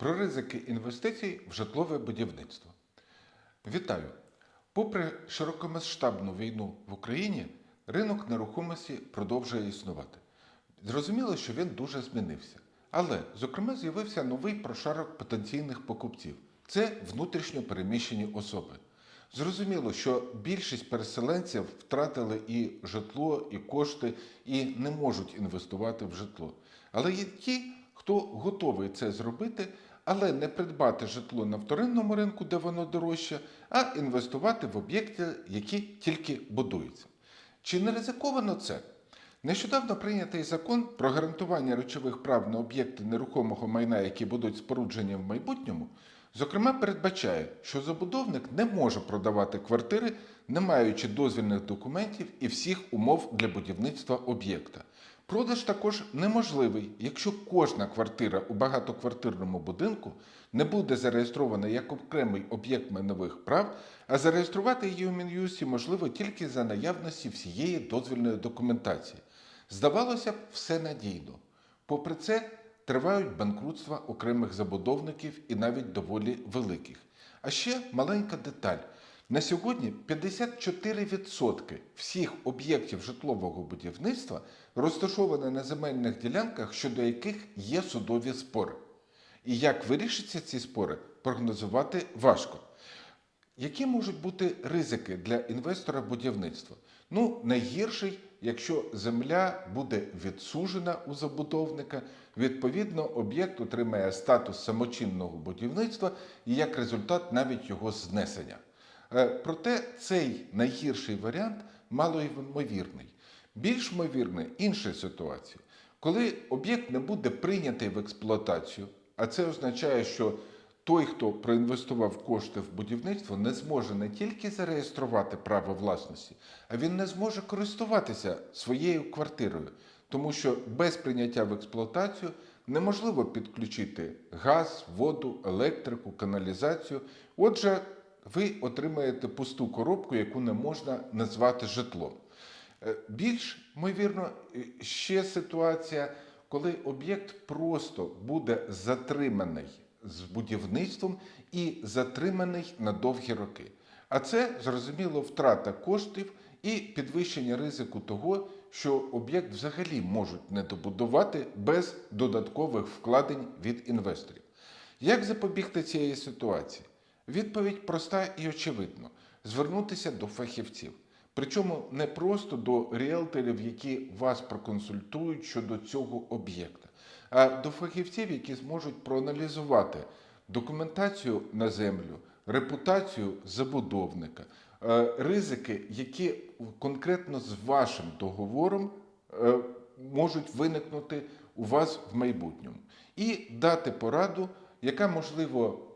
про ризики інвестицій в житлове будівництво. Вітаю! Попри широкомасштабну війну в Україні, ринок нерухомості продовжує існувати. Зрозуміло, що він дуже змінився. Але, зокрема, з'явився новий прошарок потенційних покупців це внутрішньо переміщені особи. Зрозуміло, що більшість переселенців втратили і житло, і кошти, і не можуть інвестувати в житло. Але є ті, хто готовий це зробити, але не придбати житло на вторинному ринку, де воно дорожче, а інвестувати в об'єкти, які тільки будуються. Чи не ризиковано це? Нещодавно прийнятий закон про гарантування речових прав на об'єкти нерухомого майна, які будуть споруджені в майбутньому, зокрема передбачає, що забудовник не може продавати квартири, не маючи дозвільних документів і всіх умов для будівництва об'єкта. Продаж також неможливий, якщо кожна квартира у багатоквартирному будинку не буде зареєстрована як окремий об'єкт майнових прав, а зареєструвати її у Мін'юсті можливо тільки за наявності всієї дозвільної документації. Здавалося б, все надійно. Попри це, тривають банкрутства окремих забудовників і навіть доволі великих. А ще маленька деталь. На сьогодні 54% всіх об'єктів житлового будівництва розташовані на земельних ділянках, щодо яких є судові спори. І як вирішаться ці спори, прогнозувати важко. Які можуть бути ризики для інвестора будівництва? Ну, найгірший, якщо земля буде відсужена у забудовника, відповідно, об'єкт отримає статус самочинного будівництва і як результат навіть його знесення. Е, Проте цей найгірший варіант малоймовірний. Більш ймовірна інша ситуація, коли об'єкт не буде прийнятий в експлуатацію, а це означає, що той, хто проінвестував кошти в будівництво, не зможе не тільки зареєструвати право власності, а він не зможе користуватися своєю квартирою, тому що без прийняття в експлуатацію неможливо підключити газ, воду, електрику, каналізацію. Отже, ви отримаєте пусту коробку, яку не можна назвати житлом. Е, Більш ймовірно, е, ще ситуація, коли об'єкт просто буде затриманий з будівництвом і затриманий на довгі роки. А це зрозуміло втрата коштів і підвищення ризику того, що об'єкт взагалі можуть не добудувати без додаткових вкладень від інвесторів. Як запобігти цієї ситуації? Відповідь проста і очевидна: звернутися до фахівців. Причому не просто до ріелторів, які вас проконсультують щодо цього об'єкта, а до фахівців, які зможуть проаналізувати документацію на землю, репутацію забудовника, е, ризики, які конкретно з вашим договором е, можуть виникнути у вас в майбутньому, і дати пораду, яка можливо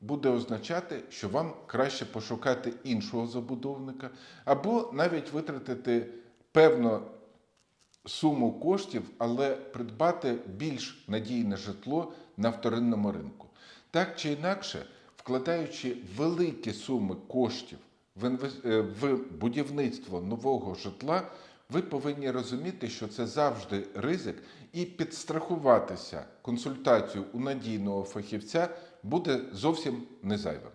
буде означати, що вам краще пошукати іншого забудовника, або навіть витратити певну суму коштів, але придбати більш надійне житло на вторинному ринку. Так чи інакше, вкладаючи великі суми коштів в, е, будівництво нового житла, ви повинні розуміти, що це завжди ризик, і підстрахуватися консультацію у надійного фахівця буде зовсім не зайвим.